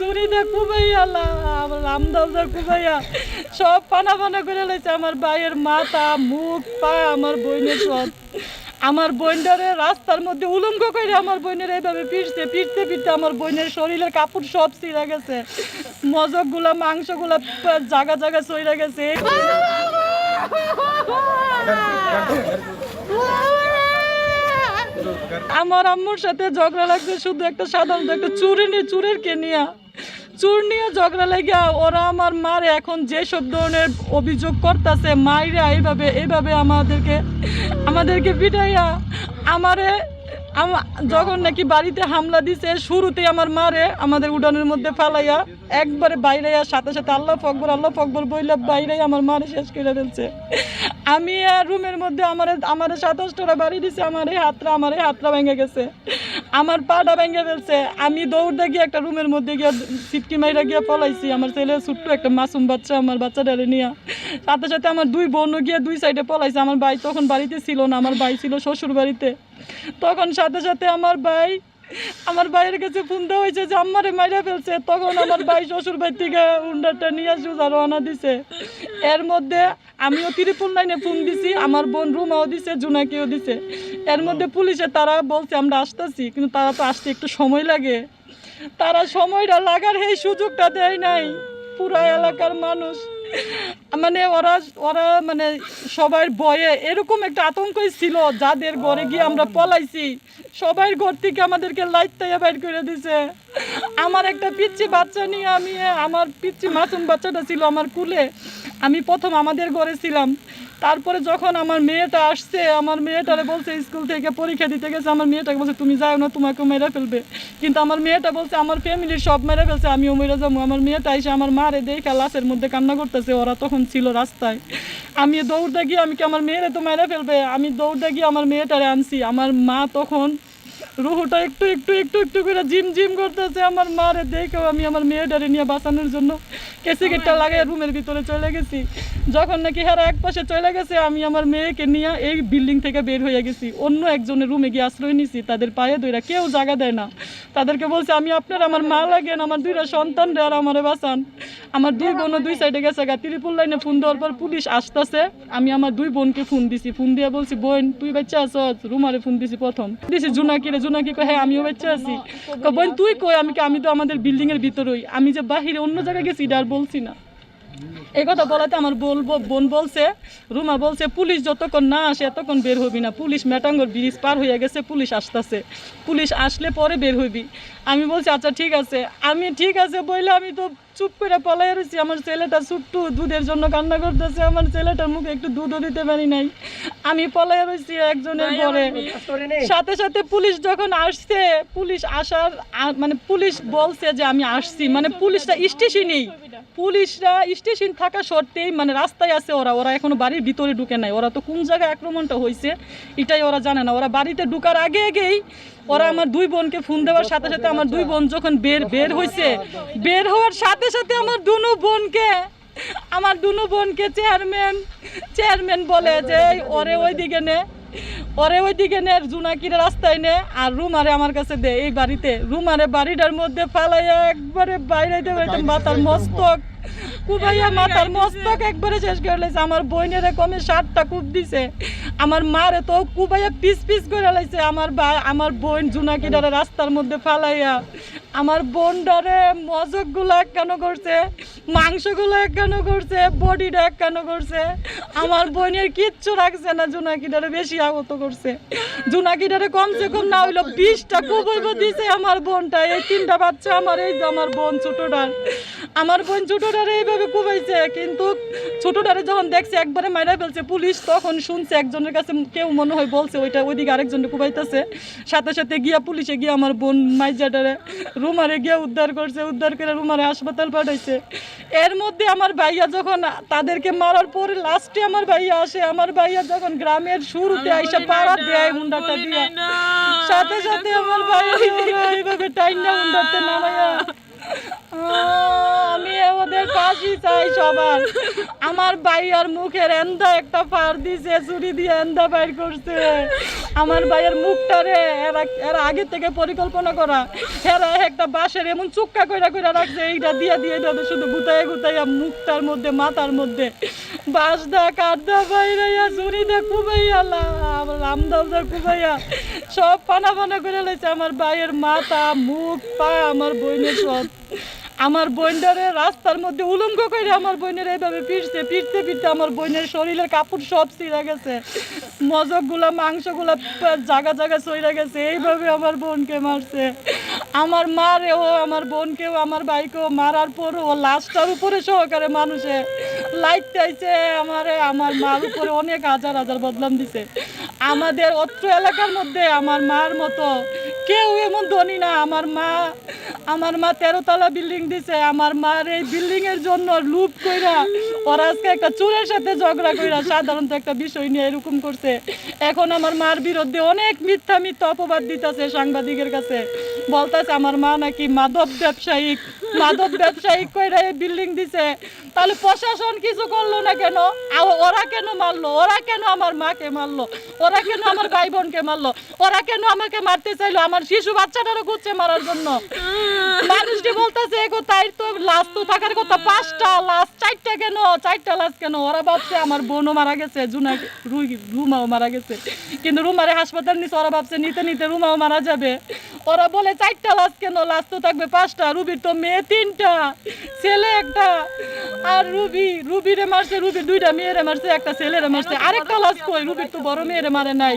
চুরিটা কুবাইয়া লামদালদা কুবাইয়া সব পানা পানা করে লাইছে আমার ভাইয়ের মাথা, মুখ, পা, আমার বোনের সব। আমার বোনটারে রাস্তার মধ্যে উলঙ্গ করে আমার বোনের এইভাবে পিটছে, পিটতে পিটতে আমার বোনের শরীরের কাপড় সব ছিঁড়া গেছে। মজকগুলা, মাংসগুলা জায়গা জায়গা সইরা গেছে। আমার আম্মুর সাথে ঝগড়া লাগছে, শুধু একটা সাধারণত একটা চুরি নিয়ে চুরের কে নিয়া? চুর নিয়ে ঝগড়া লেগে ওরা আমার মারে এখন যেসব ধরনের অভিযোগ করতেছে, মাইরা এইভাবে এইভাবে আমাদেরকে আমাদেরকে পিটাইয়া আমারে আমা- যখন নাকি বাড়িতে হামলা দিছে, শুরুতেই আমার মারে আমাদের উডানের মধ্যে ফালাইয়া একবারে বাইরে সাথে সাথে আল্লাহ ফকবর আল্লাহ ফকবর বইলা বাইরে আমার মারে শেষ করে ফেলছে। আমি রুমের মধ্যে আমার আমার সাতাশটা বাড়ি দিছে, আমার এই হাতটা আমার এই হাতটা ভেঙে গেছে। আমার পাটা ভেঙে ফেলছে। আমি দৌড়তে গিয়ে একটা রুমের মধ্যে গিয়ে সিটকি মাইরা গিয়ে পলাইছি আমার ছেলে ছোট্ট একটা মাসুম বাচ্চা, আমার বাচ্চাটারে নিয়ে। সাথে সাথে আমার দুই বোনও গিয়ে দুই সাইডে পলাইছে। আমার ভাই তখন বাড়িতে ছিল না, আমার ভাই ছিল শ্বশুর বাড়িতে তখন সাথে সাথে আমার ভাই আমার ভাইয়ের কাছে ফোন দেওয়া হয়েছে যে আম্মারে মাইরা ফেলছে। তখন আমার ভাই শ্বশুর বাড়ি থেকে উন্ডারটা নিয়ে সুজা রওনা দিছে। এর মধ্যে আমিও ত্রিপুল লাইনে ফোন দিছি আমার বোন রুমাও দিছে জুনাকেও দিছে। এর মধ্যে পুলিশে তারা বলছে আমরা আসতেছি। কিন্তু তারা তো আসতে একটু সময় লাগে। তারা সময়টা লাগার এই সুযোগটা দেয় নাই। পুরা এলাকার মানুষ। মানে ওরা ওরা মানে সবার ভয়ে এরকম একটা আতঙ্কই ছিল, যাদের ঘরে গিয়ে আমরা পলাইছি। সবাই ঘর থেকে আমাদেরকে লাইট তাইয়া বাইর করে দিছে। আমার একটা পিচ্ছি বাচ্চা নিয়ে আমি, আমার পিচ্ছি মাসুম বাচ্চাটা ছিল আমার কুলে। আমি প্রথম আমাদের ঘরে ছিলাম। তারপরে যখন আমার মেয়েটা আসছে, আমার মেয়েটারে বলছে, স্কুল থেকে পরীক্ষা দিতে গেছে। আমার মেয়েটাকে বলছে, তুমি যাও না তোমাকে মেরে ফেলবে। কিন্তু আমার মেয়েটা বলছে, আমার ফ্যামিলির সব মেরে ফেলছে, আমিও মেরে যাব। আমার মেয়েটা এসে আমার মারে দেখে লাশের মধ্যে কান্না করতেছে, ওরা তখন ছিল রাস্তায়। আমি দৌড়তে গিয়ে, আমি কি আমার মেয়েরে তো মেরে ফেলবে? আমি দৌড়তে গিয়ে আমার মেয়েটারে আনছি। আমার মা তখন রুহুটা একটু একটু একটু একটু করে জিম জিম করতেছে। আমার মারে দেখেও আমি আমার মেয়েটারে নিয়ে বাঁচানোর জন্য কেসি গেটটা লাগাই রুমের ভিতরে চলে গেছি। যখন নাকি হারা এক পাশে চলে গেছে, আমি আমার মেয়েকে নিয়ে এই বিল্ডিং থেকে বের হয়ে গেছি। অন্য একজনের রুমে গিয়ে আশ্রয় নিছি, তাদের পায়ে দইরা কেউ জায়গা দেয় না। তাদেরকে বলছে, আমি আপনার, আমার মা লাগেন, আমার দুইটা সন্তান রে, আর আমারে বাঁচান। আমার দুই বোনও দুই সাইডে গেছে গা, ত্রিপুল লাইনে ফোন দেওয়ার পর পুলিশ আসতেছে। আমি আমার দুই বোনকে ফোন দিছি ফোন দিয়ে বলছি, বোন, তুই বাচ্চা আছ? রুমারে ফোন দিছি প্রথম। দিছি জুনাকি রে জুনাকি কয়? হ্যাঁ আমিও বাচ্চা আছি। বোন, তুই কই আমি আমি তো আমাদের বিল্ডিং এর ভিতরেই। আমি যে বাহিরে অন্য জায়গায় গেছি, এটা আর বলছি না। এই কথা বলাতে আমার বলব বোন বলছে রুমা বলছে পুলিশ যতক্ষণ না আসে এতক্ষণ বের হবি না। পুলিশ মেটাঙ্গর ব্রিজ পার হয়ে গেছে পুলিশ আসতেছে। পুলিশ আসলে পরে বের হইবি আমি বলছি আচ্ছা ঠিক আছে। আমি ঠিক আছে বইলে আমি তো চুপ করে পলাই রয়েছি আমার ছেলেটা ছুট্টু দুধের জন্য কান্না করতেছে। আমার ছেলেটার মুখে একটু দুধও দিতে পারি নাই। আমি পলাই রয়েছি একজনের ঘরে। সাথে সাথে পুলিশ যখন আসছে পুলিশ আসার মানে পুলিশ বলছে যে আমি আসছি। মানে পুলিশটা স্টেশনেই। পুলিশরা স্টেশন থাকা সত্ত্বেই মানে রাস্তায় আছে ওরা ওরা এখনও বাড়ির ভিতরে ঢুকে নাই। ওরা তো কোন জায়গায় আক্রমণটা হয়েছে, এটাই ওরা জানে না। ওরা বাড়িতে ঢুকার আগে আগেই ওরা আমার দুই বোনকে ফোন দেওয়ার সাথে সাথে আমার দুই বোন যখন বের বের হয়েছে, বের হওয়ার সাথে সাথে আমার দুনো বোনকে, আমার দুনো বোনকে চেয়ারম্যান চেয়ারম্যান বলে যে, "এই, ওরে ওইদিকে নে। ওরে ওইদিকে নে জুনাকিরে রাস্তায় নে আর রুমারে আমার কাছে দে এই বাড়িতে। রুমারে বাড়িটার মধ্যে ফালাইয়া একবারে বাইরে মাথার মস্তক। কুবাইয়া মাথার মস্তক একবারে শেষ করে লাইছে। আমার বোনের কমে সাতটা কূপ দিছে। আমার মারে তো কুবাইয়া পিস পিস করে লাইছে। আমার ভাই আমার বোন জুনাকিডারে রাস্তার মধ্যে ফালাইয়া। আমার বোনডারে মজকগুলো কেন করছে? মাংসগুলো এক কেন করছে, বডিটা এক কেন করছে। আমার বোনের কিচ্ছু রাখছে না জুনাকিডারে বেশি আগত করছে। জুনাকিডারে কমসে কম না হইল বিশটা কুবইব দিছে আমার বোনটা। এই তিনটা বাচ্চা আমার, এই আমার বোন ছোটটার। আমার বোন ছোটটারে এইভাবে কুবাইছে, কিন্তু ছোটটারে যখন দেখছে, একবারে মাইরা ফেলছে পুলিশ, তখন শুনছে একজনের কাছে কেউ মনে হয় বলছে ওইটা ওইদিকে আরেকজনকে কুবাইতেছে। সাথে সাথে গিয়া পুলিশে গিয়া আমার বোন মাইজাটারে রুমারে গিয়ে উদ্ধার করছে, উদ্ধার করে রুমারে হাসপাতাল পাঠাইছে। এর মধ্যে আমার ভাইয়া যখন তাদেরকে মারার পরে লাস্টে আমার ভাইয়া আসে আমার ভাইয়া যখন গ্রামের শুরুতে আইসা পাড়া দেয় হুন্ডাটা দিয়া। সাথে সাথে আমার ভাইয়া এইভাবে টাইনা হুন্ডাতে নামাইয়া আহ, আমি ওদের পাশি চাই সবার। আমার ভাইয়ার মুখের এন্দা একটা পার দিছে, চুরি দিয়ে এন্দা বাইর করছে। আমার ভাইয়ের মুখটারে এরা এরা আগে থেকে পরিকল্পনা করা। এরা একটা বাঁশের এমন চুক্কা কইরা কইরা রাখছে, এইটা দিয়ে দিয়ে দেবে শুধু গুতাইয়া গুতাইয়া মুখটার মধ্যে, মাথার মধ্যে। বাঁশ দা, কাঠ দা বাইরাইয়া, চুরি দা কুবাইয়া রামদাল দা কুবাইয়া। সব পানা পানা করে লেছে আমার ভাইয়ের মাথা, মুখ, পা, আমার বইনের সব। আমার বোনটারে রাস্তার মধ্যে উলঙ্গ করে আমার বোনের এইভাবে পিটছে, পিটতে পিটতে আমার বোনের শরীরের কাপড় সব ছিঁড়া গেছে। মজকগুলা, মাংসগুলা জায়গা জায়গা সইরা গেছে, এইভাবে আমার বোনকে মারছে। আমার মারেও, আমার বোনকেও, আমার ভাইকেও মারার পরও ও লাশটার উপরে সহকারে মানুষে লাইট চাইছে, আমারে, আমার মার উপরে অনেক হাজার হাজার বদলাম দিছে। আমাদের অত্র এলাকার মধ্যে আমার মার মতো কেউ এমন ধনী না। আমার মা আমার মা তেরোতলা বিল্ডিং দিছে। আমার মার এই বিল্ডিং এর জন্য লুপ কইরা ওরা আজকে একটা চুরের সাথে ঝগড়া কইরা সাধারণত একটা বিষয় নিয়ে এরকম করছে। এখন আমার মার বিরুদ্ধে অনেক মিথ্যা মিথ্যা অপবাদ দিতেছে সাংবাদিকের কাছে। বলতেছে, আমার মা নাকি মাদক ব্যবসায়িক মাদক ব্যবসায়িক কইরা এই বিল্ডিং দিছে। তাহলে প্রশাসন কিছু করল না কেন? ওরা কেন মারলো? ওরা কেন আমার মাকে মারলো? ওরা কেন আমার ভাই বোনকে মারলো? ওরা কেন আমাকে মারতে চাইলো? আমার শিশু বাচ্চাটারও খুঁজছে মারার জন্য। মানুষটি বলতেছে এগো তাই তো লাশ তো থাকার কথা। পাঁচটা লাশ চারটা কেন? চারটা লাশ কেন? ওরা ভাবছে, আমার বোনও মারা গেছে জুনা রুই, রুমাও মারা গেছে। কিন্তু রুমারে হাসপাতাল নিছে, ওরা ভাবছে, নিতে নিতে রুমাও মারা যাবে। ওরা বলে চারটা লাশ কেন? লাশ তো থাকবে পাঁচটা রুবির তো মেয়ে তিনটা ছেলে একটা। আর রুবি রুবিরে মারছে রুবির দুইটা মেয়েরে মারছে একটা ছেলেরে মারছে। আরেকটা লাশ কই? রুবির তো বড় মেয়েরে মারে নাই।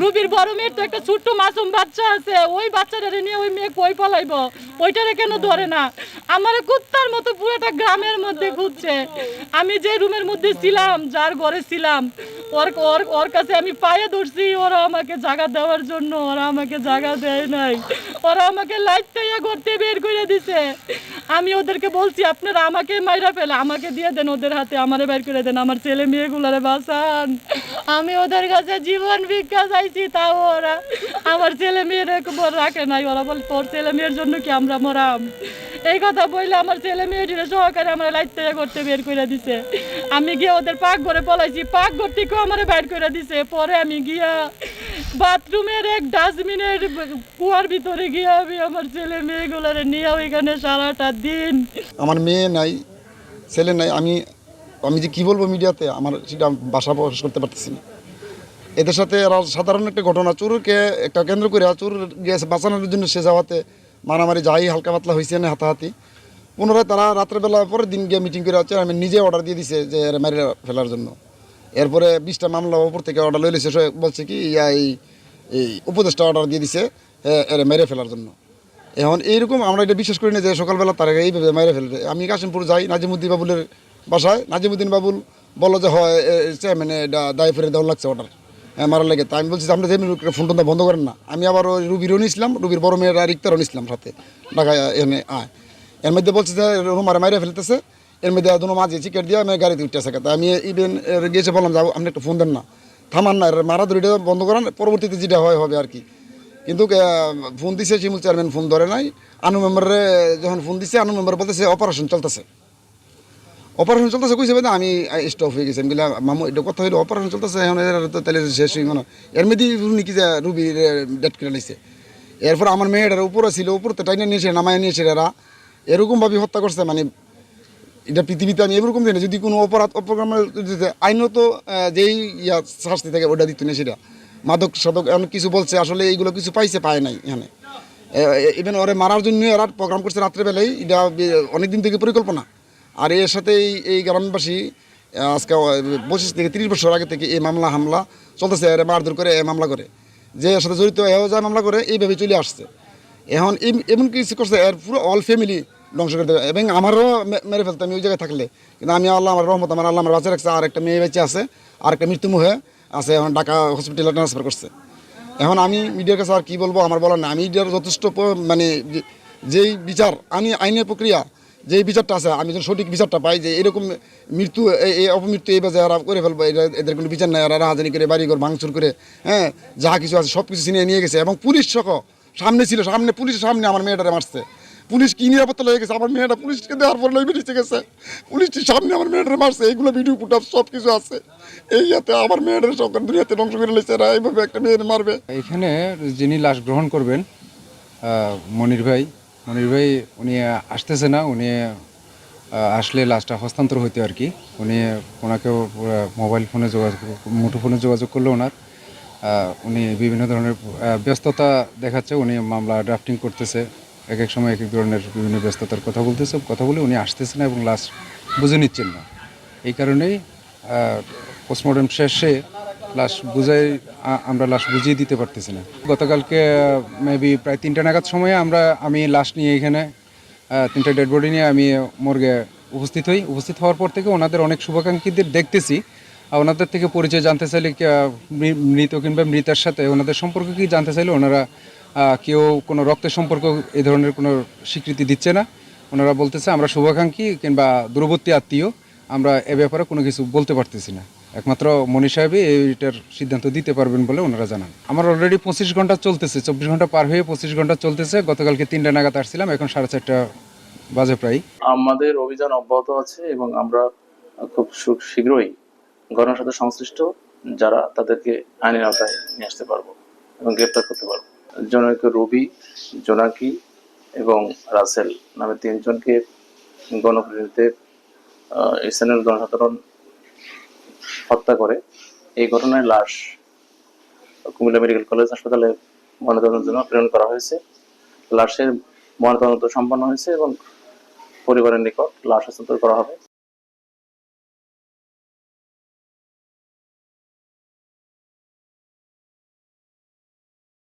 রুবির বড় মেয়ের তো একটা ছোট্ট মাসুম বাচ্চা আছে। ওই বাচ্চাটারে নিয়ে ওই মেয়ে কই পালাইব? ওইটারে কেন ধরে না? আমার কুত্তার মতো পুরোটা গ্রামের মধ্যে ঘুরছে আমি যে রুমের মধ্যে ছিলাম যার ঘরে ছিলাম ওর ওর ওর কাছে আমি পায়ে ধরছি। ওরা আমাকে জায়গা দেওয়ার জন্য ওরা আমাকে জায়গা দেয় নাই। ওরা আমাকে লাইট টাইয়া করতে বের করে দিছে। আমি ওদেরকে বলছি, আপনারা আমাকে মাইরা ফেলে, আমাকে দিয়ে দেন ওদের হাতে, আমারে বের করে দেন, আমার ছেলে মেয়েগুলারে বাঁচান। আমি ওদের কাছে জীবন ভিক্ষা চাইছি, তাও ওরা আমার ছেলে মেয়ের রাখে নাই। ওরা বল, তোর ছেলে মেয়ের জন্য কি আমরা মরাম? এই কথা বললে আমার ছেলে মেয়েটির সহকারে আমার লাইট তৈরি করতে বের করে দিছে। আমি গিয়ে ওদের পাক ঘরে পলাইছি পাক ঘর থেকেও আমার বের করে দিছে। পরে আমি গিয়া বাথরুমের এক ডাস্টবিনের কুয়ার ভিতরে গিয়ে আমি আমার ছেলে মেয়েগুলোরে নিয়ে ওইখানে সারাটা দিন। আমার মেয়ে নাই, ছেলে নাই, আমি আমি যে কি বলব মিডিয়াতে, আমার সেটা বাসা প্রকাশ করতে পারতেছি না। এদের সাথে এরা সাধারণ একটা ঘটনা, চোরকে একটা কেন্দ্র করে চোর গেছে, বাঁচানোর জন্য সে যাওয়াতে মারামারি যাই, হালকা পাতলা হয়েছে না, হাতাহাতি। পুনরায় তারা রাত্রেবেলা পরের দিন গিয়ে মিটিং করে আমি নিজে অর্ডার দিয়ে দিছে যে মেরে ফেলার জন্য। এরপরে বিশটা মামলা ওপর থেকে অর্ডার লই লিছে সে বলছে কি, ইয়া এই এই উপদেশটা অর্ডার দিয়ে দিছে এর মেরে ফেলার জন্য। এখন এইরকম আমরা এটা বিশ্বাস করি না যে সকালবেলা তারা এইভাবে মেরে ফেলবে। আমি কাশিমপুর যাই, নাজিমুদ্দিন বাবুলের বাসায়, নাজিমুদ্দিন বাবুল বলল যে, হয় চেয়ারম্যানে এটা দায় ফেরে দেওয়া লাগছে অর্ডার মারা লাগে। তাই আমি বলছি যে আমরা যে ফোন টোনটা বন্ধ করেন না। আমি আবার ওই রুবিরও নিয়েছিলাম রুবির বড় মেয়েরা রিক্তারও নিয়েছিলাম সাথে। ঢাকায় এখানে আয়। এর মধ্যে বলছে যে, রুমারে মারে ফেলতেছে। এর মধ্যে দুনো মাঝে চিকেট দিয়ে আমি গাড়িতে উঠতেছে তাই আমি ইভেন গিয়েছে বললাম যাব আপনি একটু ফোন দেন না। থামান না মারা ধরিটা বন্ধ করেন পরবর্তীতে যেটা হয়, হবে আর কি। কিন্তু ফোন দিছে, শিমুল চেয়ারম্যান ফোন ধরে নাই। আনু মেম্বারে যখন ফোন দিছে, আনু মেম্বার বলতেছে অপারেশন চলতেছে। অপারেশন চলতেছে? কইছে বেদা আমি স্টপ হয়ে গেছি। আমি বললাম মামু, এটা কথা হইল অপারেশন চলতেছে, এখন তো তাহলে শেষ হয়ে গেল এর মধ্যে রুনি কি যে, রুবি ডেট করে নিছে। এরপর আমার মেয়েটার উপরে ছিল উপর তো টাইনে নিয়েছে নামায় নিয়েছে এরা। এরকমভাবে হত্যা করছে মানে এটা পৃথিবীতে আমি এরকম দিই না। যদি কোনো অপরাধ অপকর্ম আইনত যেই ইয়া শাস্তি থাকে, ওটা দিত না সেটা। মাদক সাদক এমন কিছু বলছে, আসলে এইগুলো কিছু পাইছে, পায় নাই এখানে। ইভেন ওরে মারার জন্য এরা প্রোগ্রাম করছে রাত্রেবেলায়, এটা অনেক দিন থেকে পরিকল্পনা। আর এর সাথে এই গ্রামবাসী আজকে পঁচিশ থেকে তিরিশ বছর আগে থেকে এই মামলা, হামলা চলতেছে, এরা মারধর করে, এ মামলা করে। যে এর সাথে জড়িত, এও যা মামলা করে, এইভাবে চলে আসছে। এখন এম- এমন কিছু করছে, এর পুরো অল ফ্যামিলি ধ্বংস করে দেবে। এবং আমারও মেরে ফেলতে আমি ওই জায়গায় থাকলে। কিন্তু আমি আল্লাহ আমার রহমত, আমার আল্লাহ আমার বাচ্চা রাখছে। আর একটা মেয়ে বেঁচে আছে, আর একটা মৃত্যুমুখে আছে, এখন ঢাকা হসপিটালে ট্রান্সফার করছে। এখন আমি মিডিয়ার কাছে আর কি বলব, আমার বলার না আমি মিডিয়ার যথেষ্ট মানে যেই বিচার, আমি আইনের প্রক্রিয়া, যেই বিচারটা আছে, আমি যেন সঠিক বিচারটা পাই যে এরকম মৃত্যু এই- অপমৃত্যু এই বাজে এরা করে ফেলব এদের কোনো বিচার নাই। এরা রাহাজানি করে, বাড়িঘর ভাঙচুর করে হ্যাঁ যা কিছু আছে সব কিছু ছিনিয়ে নিয়ে গেছে। এবং পুলিশ সহ, সামনে ছিল, সামনে পুলিশের সামনে আমার মেয়েটারে মারছে। পুলিশ কি নিরাপত্তা লেগে গেছে? আমার মেয়েটা পুলিশকে দেওয়ার পর লেগে বেরিয়ে গেছে। পুলিশটির সামনে আমার মেয়েটা মারছে এইগুলো ভিডিও ফুটাপ সব কিছু আছে। এই ইয়াতে আমার মেয়েটার সরকার দুনিয়াতে ধ্বংস করে লেগেছে এরা এইভাবে একটা মেয়ের মারবে। এখানে যিনি লাশ গ্রহণ করবেন মনির ভাই মনির ভাই উনি আসতেছে না, উনি আসলে লাশটা হস্তান্তর হইতে আর কি। উনি ওনাকেও মোবাইল ফোনে যোগাযোগ, মুঠো ফোনে যোগাযোগ করল ওনার। উনি বিভিন্ন ধরনের ব্যস্ততা দেখাচ্ছে, উনি মামলা ড্রাফটিং করতেছে। এক এক সময় এক এক ধরনের বিভিন্ন ব্যস্ততার কথা বলতেছে, কথা বলে উনি আসতেছে না এবং লাশ বুঝে নিচ্ছেন না। এই কারণেই পোস্টমর্টম শেষে লাশ বুঝাই আমরা লাশ বুঝিয়ে দিতে পারতেছি না। গতকালকে মেবি প্রায় তিনটা নাগাদ সময়ে আমরা, আমি লাশ নিয়ে এখানে তিনটা ডেড বডি নিয়ে আমি মর্গে উপস্থিত হই। উপস্থিত হওয়ার পর থেকে ওনাদের অনেক শুভাকাঙ্ক্ষীদের দেখতেছি। আর ওনাদের থেকে পরিচয় জানতে চাইলে মৃত কিংবা মৃতার সাথে ওনাদের সম্পর্কে কি জানতে চাইলে ওনারা কেউ কোনো রক্তের সম্পর্ক এ ধরনের কোনো স্বীকৃতি দিচ্ছে না। ওনারা বলতেছে, আমরা শুভাকাঙ্ক্ষী কিংবা দূরবর্তী আত্মীয়, আমরা এ ব্যাপারে কোনো কিছু বলতে পারতেছি না। একমাত্র মনি সাহেবই এইটার সিদ্ধান্ত দিতে পারবেন বলে ওনারা জানান। আমার অলরেডি পঁচিশ ঘণ্টা চলতেছে, চব্বিশ ঘণ্টা পার হয়ে পঁচিশ ঘণ্টা চলতেছে। গতকালকে তিনটা নাগাদ আসছিলাম, এখন সাড়ে চারটা বাজে প্রায়। আমাদের অভিযান অব্যাহত আছে এবং আমরা খুব শীঘ্রই ঘটনার সাথে সংশ্লিষ্ট যারা তাদেরকে আইনের আওতায় নিয়ে আসতে পারব এবং গ্রেপ্তার করতে পারব। জনৈক রবি, জোনাকি এবং রাসেল নামে তিনজনকে গণপ্রতিনিধিতে স্থানীয় জনসাধারণ হত্যা করে। এই ঘটনায় লাশ কুমিল্লা মেডিকেল কলেজ হাসপাতালে ময়নাতদন্তের জন্য প্রেরণ করা হয়েছে। লাশের ময়নাতদন্ত সম্পন্ন হয়েছে এবং পরিবারের নিকট লাশ হস্তান্তর করা হবে।